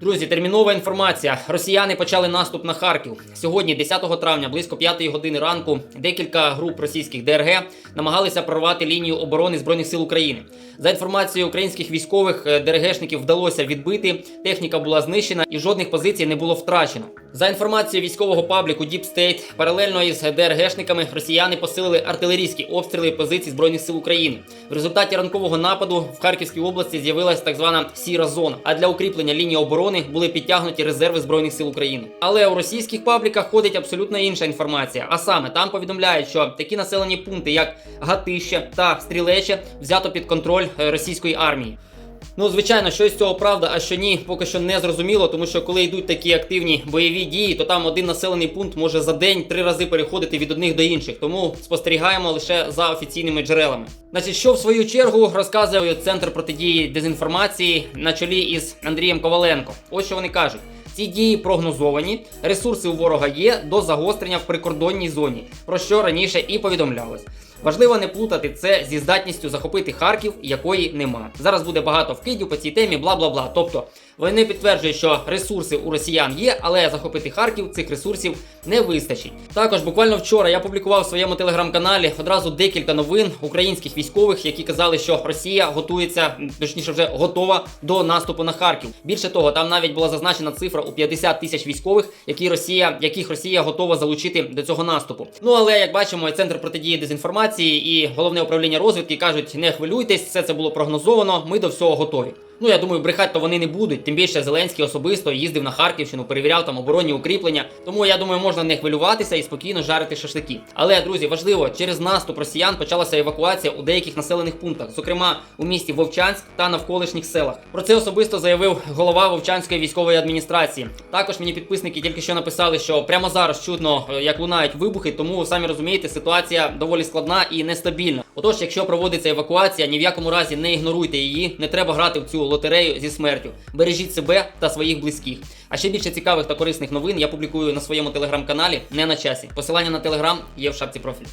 Друзі, термінова інформація. Росіяни почали наступ на Харків. Сьогодні, 10 травня, близько 5 години ранку, декілька груп російських ДРГ намагалися прорвати лінію оборони збройних сил України. За інформацією українських військових, е, ДРГшників вдалося відбити. Техніка була знищена і жодних позицій не було втрачено. За інформацією військового пабліку Deep State, паралельно із ДРГшниками росіяни посилили артилерійські обстріли позицій збройних сил України. В результаті ранкового нападу в Харківській області з'явилась так звана сіра зона. А для укріплення лінії оборони були підтягнуті резерви збройних сил України. Але у російських пабліках ходить абсолютно інша інформація. А саме там повідомляють, що такі населені пункти, як Гатище та Стрілече, взято під контроль е, російської армії. Ну, звичайно, що з цього правда, а що ні, поки що не зрозуміло, тому що коли йдуть такі активні бойові дії, то там один населений пункт може за день три рази переходити від одних до інших. Тому спостерігаємо лише за офіційними джерелами. Значить, що в свою чергу розказує центр протидії дезінформації на чолі із Андрієм Коваленко. Ось що вони кажуть. Ці дії прогнозовані, ресурси у ворога є до загострення в прикордонній зоні, про що раніше і повідомлялось. Важливо не плутати це зі здатністю захопити Харків, якої нема. Зараз буде багато вкидів по цій темі, бла бла бла. Тобто вони підтверджують, що ресурси у росіян є, але захопити Харків цих ресурсів не вистачить. Також буквально вчора я публікував в своєму телеграм-каналі одразу декілька новин українських військових, які казали, що Росія готується, точніше, вже готова до наступу на Харків. Більше того, там навіть була зазначена цифра у 50 тисяч військових, які Росія, яких Росія готова залучити до цього наступу. Ну але як бачимо, центр протидії дезінформації і головне управління розвідки кажуть: не хвилюйтесь, все це було прогнозовано. Ми до всього готові. Ну я думаю, брехати то вони не будуть. Тим більше Зеленський особисто їздив на Харківщину, перевіряв там оборонні укріплення. Тому я думаю, можна не хвилюватися і спокійно жарити шашлики. Але друзі, важливо, через наступ росіян почалася евакуація у деяких населених пунктах, зокрема у місті Вовчанськ та навколишніх селах. Про це особисто заявив голова Вовчанської військової адміністрації. Також мені підписники тільки що написали, що прямо зараз чутно, е, як лунають вибухи, тому самі розумієте, ситуація доволі складна і нестабільна. Отож, якщо проводиться евакуація, ні в якому разі не ігноруйте її, не треба грати в цю лотерею зі смертю. Бережіть себе та своїх близьких. А ще більше цікавих та корисних новин я публікую на своєму телеграм-каналі не на часі. Посилання на телеграм є в шапці профілю.